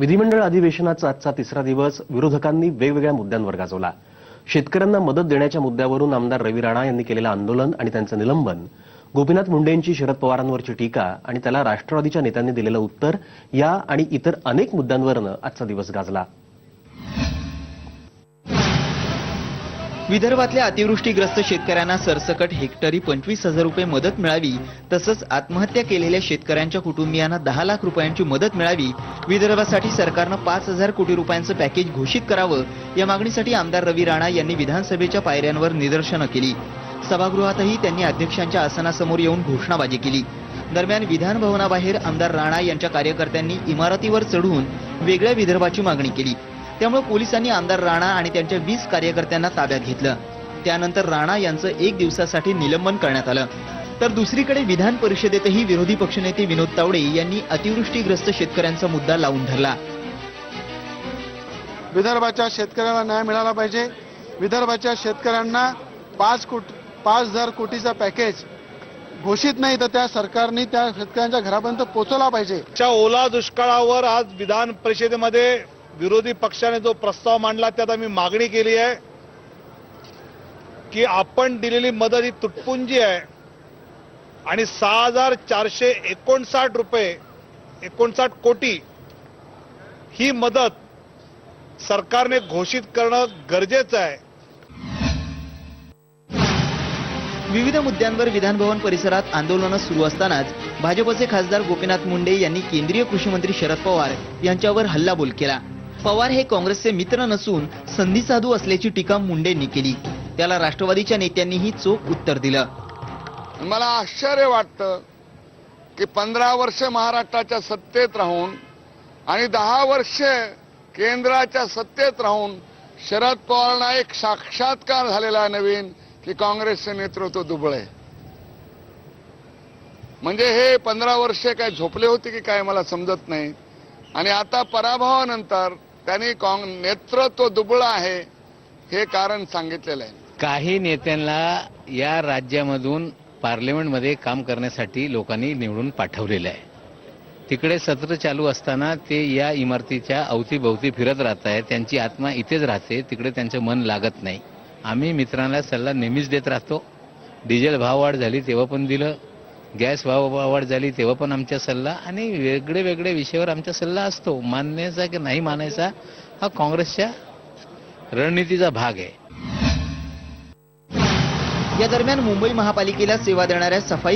विधिमंडळ अधिवेशनाचा आजचा तिसरा दिवस विरोधकांनी वेगवेगळ्या मुद्द्यांवर गाजवला. शेतकऱ्यांना मदत देण्याच्या मुद्द्यावरून आमदार रवी राणा यांनी केलेलं आंदोलन आणि त्यांचं निलंबन गोपीनाथ मुंडेंची शरद पवारांवरची टीका आणि त्याला राष्ट्रवादीच्या नेत्यांनी दिलेलं उत्तर या आणि इतर अनेक मुद्द्यांवरनं आजचा दिवस गाजला. विदर्भातल्या अतिवृष्टीग्रस्त शेतकऱ्यांना सरसकट हेक्टरी पंचवीस हजार रुपये मदत मिळावी तसंच आत्महत्या केलेल्या शेतकऱ्यांच्या कुटुंबियांना दहा लाख रुपयांची मदत मिळावी विदर्भासाठी सरकारनं पाच हजार कोटी रुपयांचं पॅकेज घोषित करावं या मागणीसाठी आमदार रवी राणा यांनी विधानसभेच्या पायऱ्यांवर निदर्शनं केली. सभागृहातही त्यांनी अध्यक्षांच्या आसनासमोर येऊन घोषणाबाजी केली. दरम्यान विधानभवनाबाहेर आमदार राणा यांच्या कार्यकर्त्यांनी इमारतीवर चढून वेगळ्या विदर्भाची मागणी केली. त्यामुळे पोलिसांनी आमदार राणा आणि त्यांच्या वीस कार्यकर्त्यांना ताब्यात घेतलं. त्यानंतर राणा यांचं एक दिवसासाठी निलंबन करण्यात आलं. तर दुसरीकडे विधान परिषदेतही विरोधी पक्षनेते विनोद तावडे यांनी अतिवृष्टीग्रस्त शेतकऱ्यांचा मुद्दा लावून धरला. विदर्भाच्या शेतकऱ्याला न्याय मिळाला पाहिजे. विदर्भाच्या शेतकऱ्यांना पाच कोटी पाच हजार कोटीचा पॅकेज घोषित नाही तर त्या सरकारने त्या शेतकऱ्यांच्या घरापर्यंत पोहोचवला पाहिजे. च्या ओला दुष्काळावर आज विधान परिषदेमध्ये विरोधी पक्षाने जो प्रस्ताव मांडला त्यात आम्ही मागणी केली आहे की आपण दिलेली मदत ही तुटपुंजी आहे आणि सहा हजार चारशे एकोणसाठ रुपये एकोणसाठ कोटी ही मदत सरकारने घोषित करणं गरजेचं आहे. विविध मुद्द्यांवर विधानभवन परिसरात आंदोलनं सुरू असतानाच भाजपचे खासदार गोपीनाथ मुंडे यांनी केंद्रीय कृषी मंत्री शरद पवार यांच्यावर हल्लाबोल केला. पवार हे काँग्रेसचे मित्र नसून संधी साधू असल्याची टीका मुंडेंनी केली. त्याला राष्ट्रवादीच्या नेत्यांनीही चोख उत्तर दिलं. मला आश्चर्य वाटतं की पंधरा वर्ष महाराष्ट्राच्या सत्तेत राहून आणि दहा वर्ष केंद्राच्या सत्तेत राहून शरद पवारांना एक साक्षात्कार झालेला आहे नवीन की काँग्रेसचे नेतृत्व दुबळ आहे. म्हणजे हे पंधरा वर्षे काय झोपले होते की काय मला समजत नाही. आणि आता पराभवानंतर त्यांनी काँग नेतृत्व दुबळ आहे हे कारण सांगितलेलं आहे. काही नेत्यांना या राज्यामधून पार्लमेंटमध्ये काम करण्यासाठी लोकांनी निवडून पाठवलेलं आहे. तिकडे सत्र चालू असताना ते या इमारतीच्या अवतीभवती फिरत राहत आहे त्यांची आत्मा इथेच राहते. तिकडे त्यांचं मन लागत नाही. आम्ही मित्रांना सल्ला नेहमीच देत राहतो. डिझेल भाववाढ झाली तेव्हा पण दिलं. गॅस वाढ झाली तेव्हा पण आमचा सल्ला आणि वेगळे वेगळे विषयावर आमचा सल्ला असतो. मानण्याचा की नाही मानायचा हा काँग्रेसच्या रणनीतीचा भाग आहे. या दरम्यान मुंबई महापालिकेला सेवा देणाऱ्या सफाई